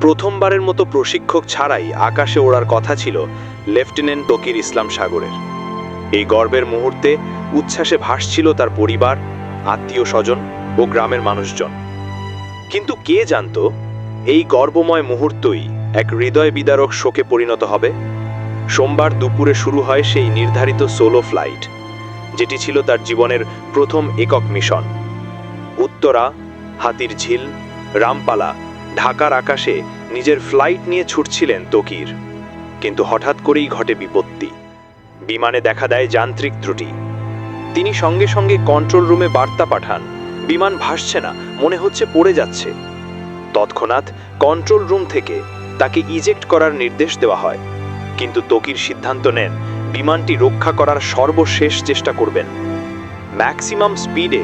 প্রথমবারের মতো প্রশিক্ষক ছাড়াই আকাশে ওড়ার কথা ছিল লেফটেন্যান্ট তকির ইসলাম সাগরের। এই গর্বের মুহূর্তে উচ্ছ্বাসে ভাসছিল তার পরিবার, আত্মীয় স্বজন ও গ্রামের মানুষজন। কিন্তু কে জানতো এই গর্বময় মুহূর্তই এক হৃদয় বিদারক শোকে পরিণত হবে? সোমবার দুপুরে শুরু হয় সেই নির্ধারিত সোলো ফ্লাইট, যেটি ছিল তার জীবনের প্রথম একক মিশন। উত্তরা হাতির ঝিল রামপালা ঢাকার আকাশে নিজের ফ্লাইট নিয়ে ছুটছিলেন তকির। কিন্তু হঠাৎ করেই ঘটে বিপত্তি। বিমানে দেখা দেয় যান্ত্রিক ত্রুটি। তিনি সঙ্গে সঙ্গে কন্ট্রোল রুমে বার্তা পাঠান, বিমান ভাসছে না, মনে হচ্ছে পড়ে যাচ্ছে। তৎক্ষণাৎ কন্ট্রোল রুম থেকে তাকে ইজেক্ট করার নির্দেশ দেওয়া হয়। কিন্তু তকির সিদ্ধান্ত নেন, বিমানটি রক্ষা করার সর্বশেষ চেষ্টা করবেন। ম্যাক্সিমাম স্পিডে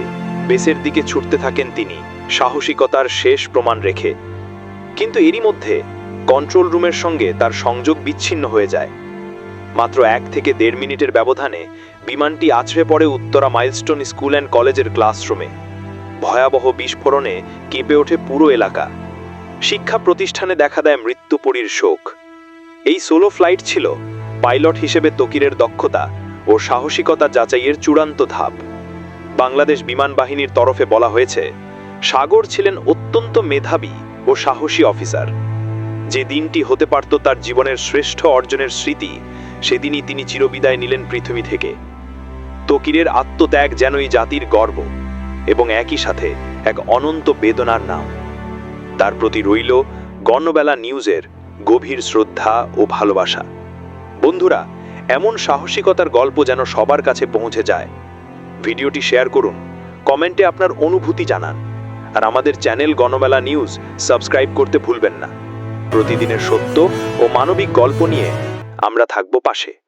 বেসের দিকে ছুটতে থাকেন তিনি, সাহসিকতার শেষ প্রমাণ রেখে। কিন্তু এরই মধ্যে কন্ট্রোল রুমের সঙ্গে তার সংযোগ বিচ্ছিন্ন হয়ে যায়। মাত্র এক থেকে দেড় মিনিটের ব্যবধানে বিমানটি আছড়ে পড়ে উত্তরা মাইলস্টোন স্কুল অ্যান্ড কলেজের ক্লাসরুমে ভয়াবহ বিস্ফোরণে কেঁপে ওঠে পুরো এলাকা। শিক্ষা প্রতিষ্ঠানে দেখা দেয় মৃত্যুপরীর শোক। এই সোলো ফ্লাইট ছিল পাইলট হিসেবে তকিরের দক্ষতা ও সাহসিকতা যাচাইয়ের চূড়ান্ত ধাপ। বাংলাদেশ বিমান বাহিনীর তরফে বলা হয়েছে, সাগর ছিলেন অত্যন্ত মেধাবী ও সাহসী অফিসার। যে দিনটি হতে পারত তার জীবনের শ্রেষ্ঠ অর্জনের স্মৃতি, সেদিনই তিনি চিরবিদায় নিলেন পৃথিবী থেকে। তকিরের আত্মত্যাগ যেনই জাতির গর্ব এবং একই সাথে এক অনন্ত বেদনার নাম। তার প্রতি রইল গণবেলা নিউজের গভীর শ্রদ্ধা ও ভালোবাসা। বন্ধুরা, এমন সাহসিকতার গল্প যেন সবার কাছে পৌঁছে যায়। ভিডিওটি শেয়ার করুন, কমেন্টে আপনার অনুভূতি জানান। আর আমাদের চ্যানেল গণমেলা নিউজ সাবস্ক্রাইব করতে ভুলবেন না। প্রতিদিনের সত্য ও মানবিক গল্প নিয়ে আমরা থাকব পাশে।